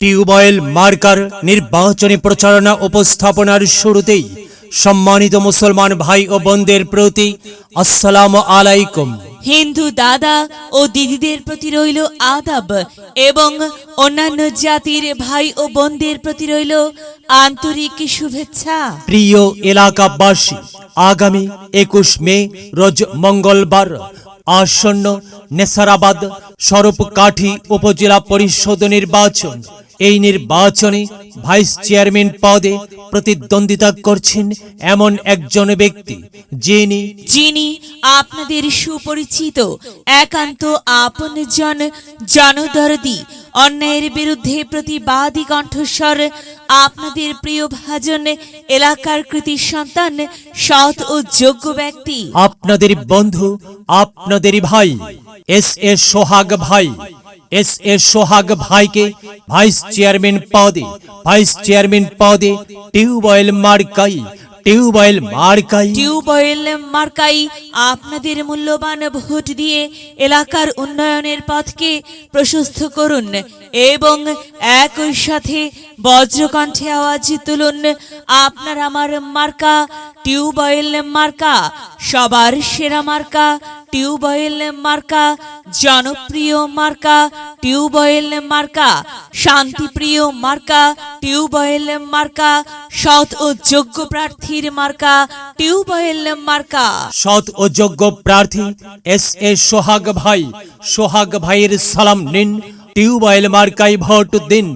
Tubewell marker নির্বাচনী প্রচারণা উপস্থাপনার শুরুতেই সম্মানিত মুসলমান ভাই ও বোনদের প্রতি আসসালাম আলাইকুম। হিন্দু দাদা ও দিদিদের প্রতি রইল আদাব এবং অন্যান্য জাতির ভাই ও বোনদের প্রতি রইল আন্তরিক শুভেচ্ছা। প্রিয় এলাকাবাসী আগামী একুশ মে রোজ মঙ্গলবার আসন্ন নেসারাবাদ সরপকাঠি উপজেলা পরিষদ নির্বাচন এই নির্বাচনে ভাইস চেয়ারম্যান পদে প্রতিদ্বন্দ্বিতা করছেন এমন একজন ব্যক্তি যিনি যিনি আপনাদের সুপরিচিত একান্ত আপনজন জনদরদি অন্যায়ের বিরুদ্ধে প্রতিবাদী কণ্ঠস্বর আপনাদের প্রিয় ভাজন এলাকার কৃতি সন্তান সৎ ও যোগ্য ব্যক্তি। আপনাদের বন্ধু আপনাদেরই ভাই এস এ সোহাগ ভাই। এস এ সোহাগ ভাইকে ভাইস চেয়ারম্যান পদে, ভাইস চেয়ারম্যান পদে টিউবওয়েল মার্কাই টিউবওয়েল মার্কাই। টিউবওয়েল মার্কাই আপনাদের মূল্যবান ভোট দিয়ে এলাকার উন্নয়নের পথকে প্রশস্ত করুন এবং একই সাথে বজ্রকণ্ঠে আওয়াজ তুলুন, আপনার আমার মার্কা, টিউবওয়েল মার্কা, সবার সেরা মার্কা, টিউবওয়েল মার্কা জনপ্রিয় মার্কা, টিউবওয়েল মার্কা, শান্তিপ্রিয় মার্কা, টিউবওয়েল মার্কা, সৎ ও যোগ্য প্রার্থীর মার্কা টিউব অয়েল মার্কা। সৎ ও যোগ্য প্রার্থী এস এ সোহাগ ভাই। সোহাগ ভাইয়ের সালাম নিন। টিউবয়েল মার্কায় ভোট দিন।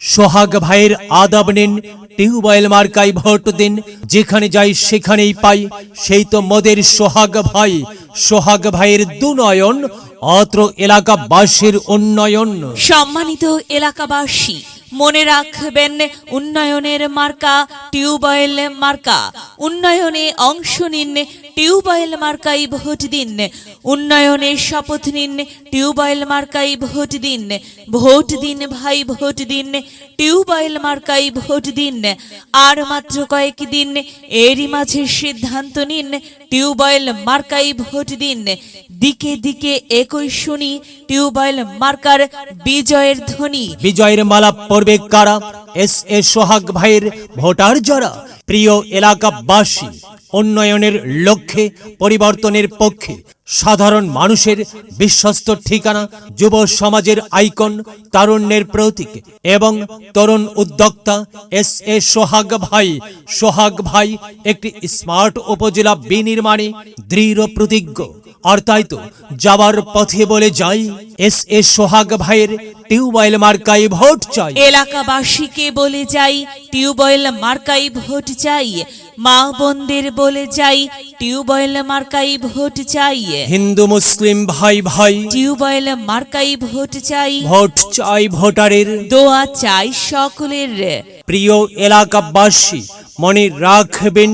সোহাগ ভাইয়ের আদাব নেন, টিউবওয়েল মার্কাই ভোট দিন, যেখানে যাই সেখানেই পাই। সেই তো মদের সোহাগ ভাই। সোহাগ ভাইয়ের দুনয়ন, অত্র এলাকাবাসীর উন্নয়ন। সম্মানিত এলাকাবাসী, মনে রাখবেন উন্নয়নের মার্কা, টিউবওয়েল মার্কা। উন্নয়নে অংশ নিন টিউবওয়েল মার্কাই ভোট দিন। উন্নয়নের শপথ নিন, টিউবওয়েল মার্কাই ভোট দিন। ভোট দিন ভাই, ভোট দিন, টিউবওয়েল মার্কাই ভোট দিন। আর মাত্র কয়েক দিন, এরই মাঝে সিদ্ধান্ত নিন, টিউবওয়েল মার্কাই ভোট দিন। দিকে দিকে একই শুনি, টিউবওয়েল মার্কার বিজয়ের ধ্বনি। বিজয়ের মালা পড়বে কারা? এস এ সোহাগ ভাইয়ের ভোটার যারা? প্রিয় এলাকাবাসী উন্নয়নের লক্ষ্যে, পরিবর্তনের পক্ষে। সাধারণ মানুষের বিশ্বস্ত ঠিকানা, যুব সমাজের আইকন, তারুণ্যের প্রতীক এবং তরুণ উদ্যোক্তা এস এ সোহাগ ভাই। সোহাগ ভাই একটি স্মার্ট উপজেলা বিনির্মাণে দৃঢ় প্রতিজ্ঞ। আর তাই তো যাবার পথে বলে যাই, এস এ সোহাগ ভাইয়ের টিউবওয়েল মার্কাই ভোট চাই। এলাকাবাসীকে বলে যাই, টিউবওয়েল মার্কাই ভোট চাই। মা বোনদের বলে যাই টিউবওয়েল মার্কাই ভোট চাই। হিন্দু মুসলিম ভাই ভাই। টিউবওয়েল মার্কাই ভোট চাই। ভোট চাই ভোটারের। দোয়া চাই সকলের। প্রিয় এলাকাবাসী মনে রাখবেন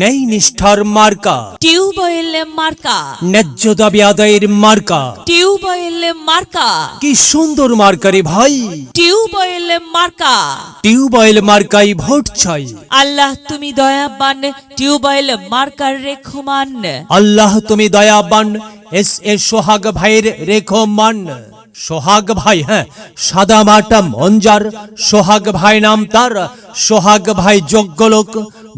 নেই নিষ্ঠার মার্কা। টিউবওয়েল মার্কা। ন্যায্য দাবি আদায়ের মার্কা। টিউবওয়েল মার্কা। কি সুন্দর মার্কারে ভাই। টিউবওয়েল মার্কা। টিউবওয়েল মার্কাই ভোট চাই। আল্লাহ তুমি দয়াবান। Tubewell marker রেখমান। আল্লাহ তুমি দয়াবান। এস এ সোহাগ ভাইয়ের রেখো মান সোহাগ ভাই হ্যাঁ সাদা মাটা মঞ্জার। সোহাগ ভাই নাম তার। সোহাগ ভাই যোগ্য লোক,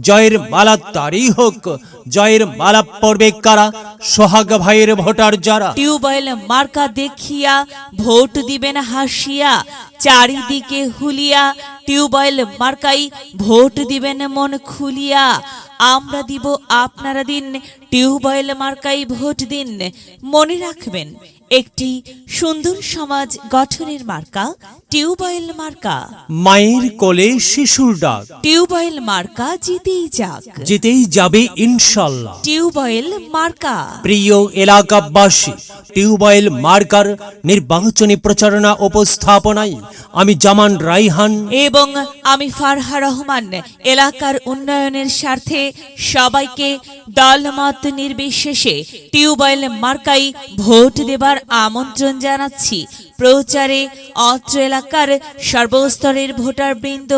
জয়ের মালা তারই হোক, জয়ের মালা পড়বে কারা? সোহাগ ভাইয়ের ভোটার যারা? টিউবওয়েল মার্কা দেখিয়া ভোট দিবেন হাসিয়া, চারিদিকে হুলিয়া টিউবওয়েল মার্কাই ভোট দিবেন মন খুলিয়া। আমরা দিব আপনারা দিন, টিউবওয়েল মার্কাই ভোট দিন, মনে রাখবেন। একটি সুন্দর সমাজ গঠনের মার্কা টিউবওয়েল মার্কা। মায়ের কোলে শিশুর ডাক। টিউবওয়েল মার্কা জিতেই যাক। জিতেই যাবে ইনশাল্লাহ। টিউবওয়েল মার্কা। প্রিয় এলাকাবাসী টিউবওয়েল মার্কার নির্বাচনী প্রচারণা উপস্থাপনায় আমি জামান রাইহান এবং আমি ফারহা রহমান, এলাকার উন্নয়নের স্বার্থে সবাইকে দলমত নির্বিশেষে টিউবওয়েল মার্কাই ভোট দেবার আমন্ত্রণ জানাচ্ছি। প্রচারে অত্র এলাকার সর্বস্তরের ভোটার বৃন্দ